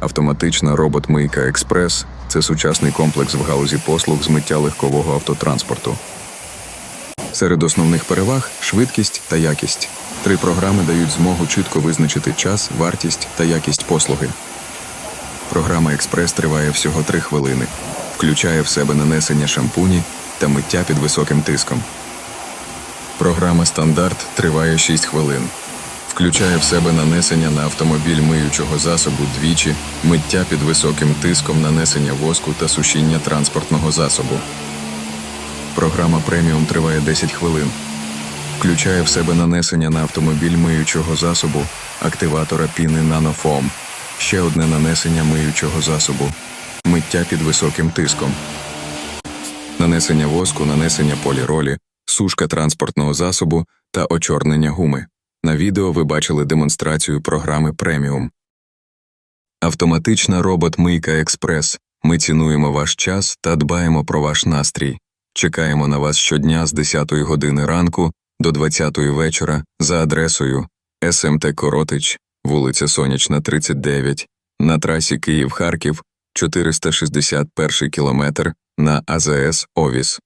Автоматична робот-мийка Експрес це сучасний комплекс в галузі послуг з миття легкового автотранспорту. Серед основних переваг швидкість та якість. Три програми дають змогу чітко визначити час, вартість та якість послуги. Програма Експрес триває всього 3 хвилини, включає в себе нанесення шампуні та миття під високим тиском. Програма Стандарт триває 6 хвилин. Включає в себе нанесення на автомобіль миючого засобу двічі, миття під високим тиском, нанесення воску та сушіння транспортного засобу. Програма преміум триває 10 хвилин. Включає в себе нанесення на автомобіль миючого засобу, активатора піни нанофом, ще одне нанесення миючого засобу, миття під високим тиском, нанесення воску, нанесення поліролі, сушка транспортного засобу та очорнення гуми. На відео ви бачили демонстрацію програми преміум. Автоматична робот-мийка Експрес. Ми цінуємо ваш час та дбаємо про ваш настрій. Чекаємо на вас щодня з 10 години ранку до 20 вечора за адресою СМТ Коротич, вулиця Сонячна, 39, на трасі Київ-Харків, 461 кілометр на АЗС Овіс.